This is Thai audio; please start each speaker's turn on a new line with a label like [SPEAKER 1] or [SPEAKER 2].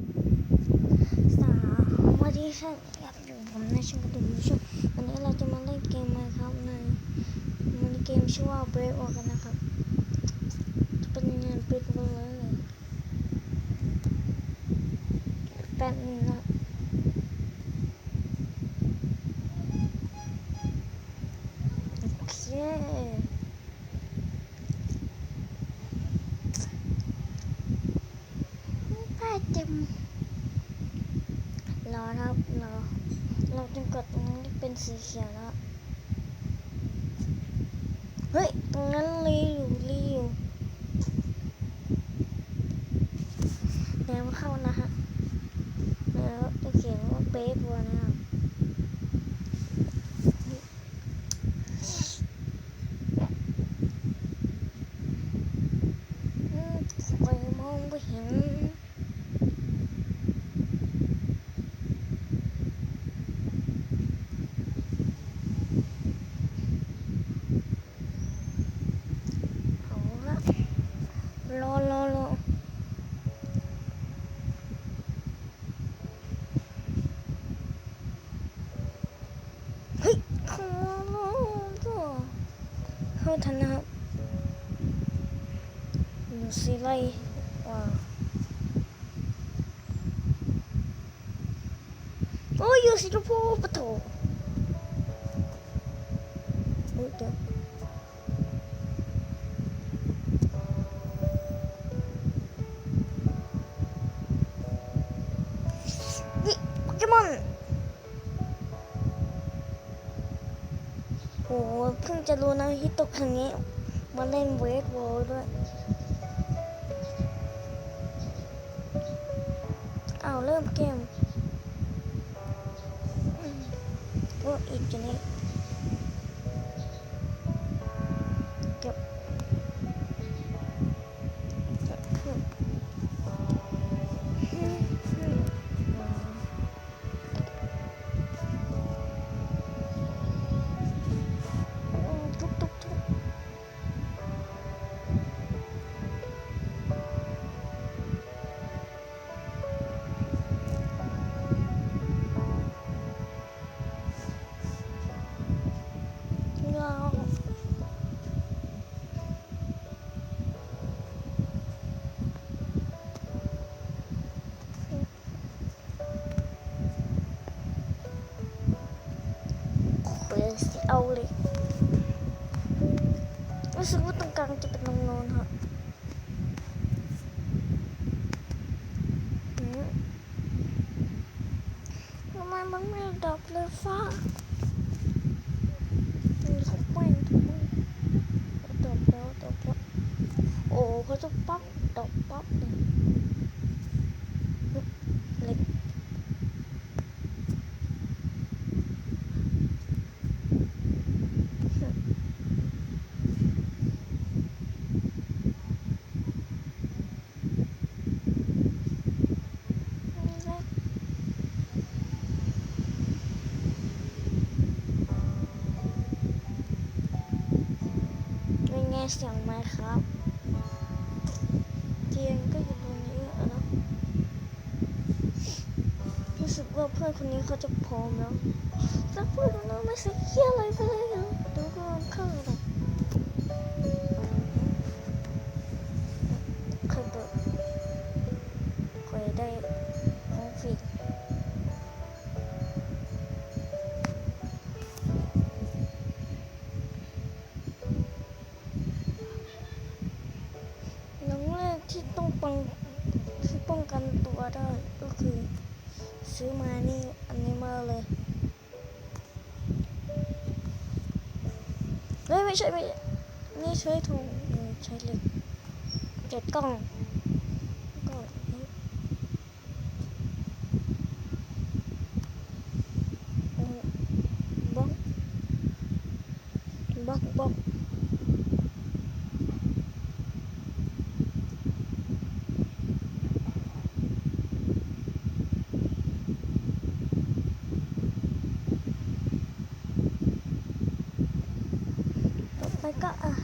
[SPEAKER 1] สวัสดีค่ะครับอยู่ผมในช่องกระดิ่งผู้ชมวันนี้เราจะมาเล่นเกมมาครับในมันเกมชื่อว่า Brave ออกกันนะครับ จะเป็นยังไงปิดเลยแป๊บนึงนะโอเคป้า เต็มรอครับรอเราจนกดตรงนั้นเป็นสีเขียวแล้วเฮ้ย ตรงนั้นรีอยู่รีอยู่เดี๋ยวเข้านะฮะแล้วจะเขียนว่าเบสบัวนะครับอืมไปมองไม่เห็น เอาละรอรอรอเฮ้ยขอร้องตัว เข้าทันนะครับอยู่สิไรว้าวโอ้ยอยู่สิชมพูปะโถเฮ้ยเดี๋ยว โหเพิ่งจะรู้นะฮิตตครั้งนี้ มาเล่นเวทบอลด้วยเอาเริ่มเกม ควสเอาเลยรู้สึกว่าตรงกลางจะเป็นตรงโน้นค่ะอืมทำไมมันไม่ดับเลยฟ้ามีเขาไปทุกคนดับแล้วดับแล้วโอ้เขาจะปั๊บดับปั๊บเลยเล็กเล็ก เป็นไงเสียงไหมครับเตียงก็อยู่ตรงนี้อะนะรู้สึกว่าเพื่อนคนนี้เขาจะพร้อมแล้วแต่เพื่อนคนนั้นไม่ใส่เขี้ยอะไรเลยนะดูก็เข้าเล ป้องกันตัวได้ก็คือ ซื้อมานี่อันนี้มาเลยเฮ้ยไม่ใช่ไม่ใช่นี่ใช้ถุงใช้เหล็กเจ็ดกล้องกล้องนี้บล็อกบล็อกบล็อก 我